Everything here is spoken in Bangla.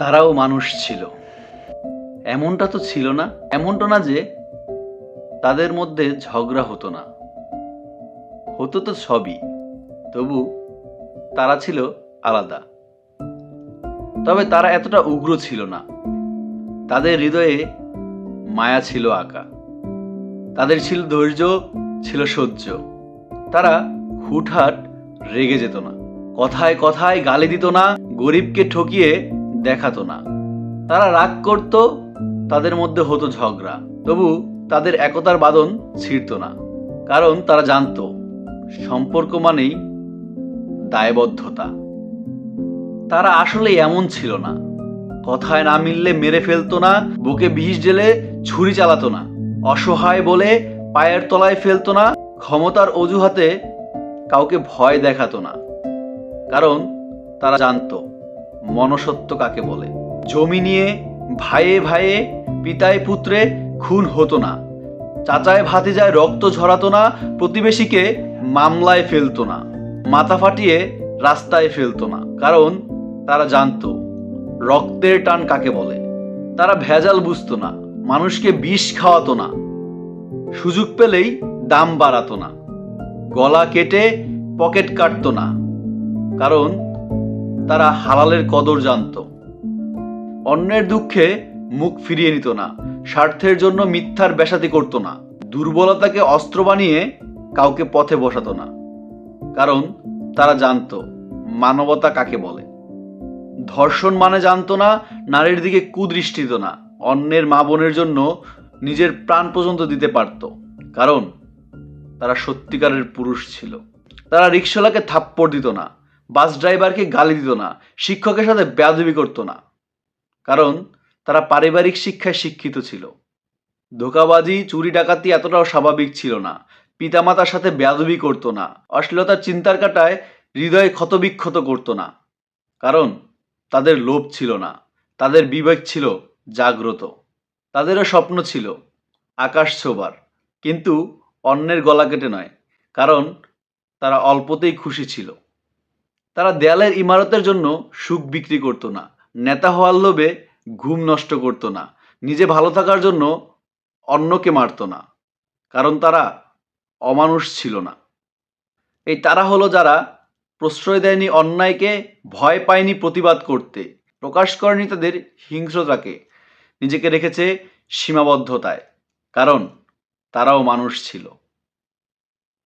তারাও মানুষ ছিল। এমনটা তো ছিল না, এমনটা না যে তাদের মধ্যে ঝগড়া হতো না। হতো তো সবই, তবু তারা ছিল আলাদা। তবে তারা এতটা উগ্র ছিল না। তাদের হৃদয়ে মায়া ছিল আঁকা। তাদের ছিল ধৈর্য, ছিল সহ্য। তারা হুটহাট রেগে যেত না। কথায় কথায় গালি দিত না, গরিবকে ঠকিয়ে দেখাতো না। তারা রাগ করত, তাদের মধ্যে হতো ঝগড়া। তবু তাদের একতার বাদন ছিঁড়ত না, কারণ তারা জানতো, সম্পর্ক মানেই দায়বদ্ধতা। তারা আসলে এমন ছিল না। কথায় না মিললে মেরে ফেলতো না, বুকে বিষ জেলে ছুরি চালাতো না, অসহায় বলে পায়ের তলায় ফেলতো না, ক্ষমতার অজুহাতে কাউকে ভয় দেখাতো না, কারণ তারা জানতো। মনসত্ব কাকে বলে? জমি নিয়ে ভাইয়ে ভাইয়ে, পিতায় পুত্রে খুন হতো না। চাচায় ভাতিজায় রক্ত ঝরাতো না, প্রতিবেশীকে মামলায় ফেলতো না। মাথা ফাটিয়ে রাস্তায় ফেলতো না। কারণ তারা জানতো, রক্তের টান কাকে বলে? তারা ভেজাল বুঝতো না, মানুষকে বিষ খাওয়াতো না। সুযোগ পেলেই দাম বাড়াতো না। গলা কেটে পকেট কাটতো না। কারণ তারা হালালের কদর জানতো। অন্যের দুঃখে মুখ ফিরিয়ে নিত না, স্বার্থের জন্য মিথ্যার বেসাতি করতো না, দুর্বলতাকে অস্ত্র বানিয়ে কাউকে পথে বসাত না। কারণ তারা জানতো, মানবতা কাকে বলে। ধর্ষণ মানে জানতো না, নারীর দিকে কুদৃষ্টি দিত না, অন্যের মা বোনের জন্য নিজের প্রাণ পর্যন্ত দিতে পারত। কারণ তারা সত্যিকারের পুরুষ ছিল। তারা রিক্সাওয়ালাকে থাপ্পড় দিত না বাস ড্রাইভারকে গালি দিত না, শিক্ষকের সাথে বেয়াদবি করতো না। কারণ তারা পারিবারিক শিক্ষায় শিক্ষিত ছিল। ধোকাবাজি, চুরি ডাকাতি এতটাও স্বাভাবিক ছিল না। পিতামাতার সাথে বেয়াদবি করতো না। অশ্লীলতার চিন্তার কাটায় হৃদয় ক্ষতবিক্ষত করতো না। কারণ তাদের লোভ ছিল না। তাদের বিবেক ছিল জাগ্রত। তাদেরও স্বপ্ন ছিল আকাশ ছোবার। কিন্তু অন্যের গলা কেটে নয়। কারণ তারা অল্পতেই খুশি ছিল। তারা দেয়ালের ইমারতের জন্য সুখ বিক্রি করতো না, নেতা হওয়ার লোভে ঘুম নষ্ট করতো না, নিজে ভালো থাকার জন্য অন্যকে মারতো না, কারণ তারা অমানুষ ছিল না। এই তারা হলো যারা প্রশ্রয় দেয়নি অন্যায়কে, ভয় পায়নি প্রতিবাদ করতে, প্রকাশ করেনি তাদের হিংস্রতাকে, নিজেকে রেখেছে সীমাবদ্ধতায়, কারণ তারাও মানুষ ছিল।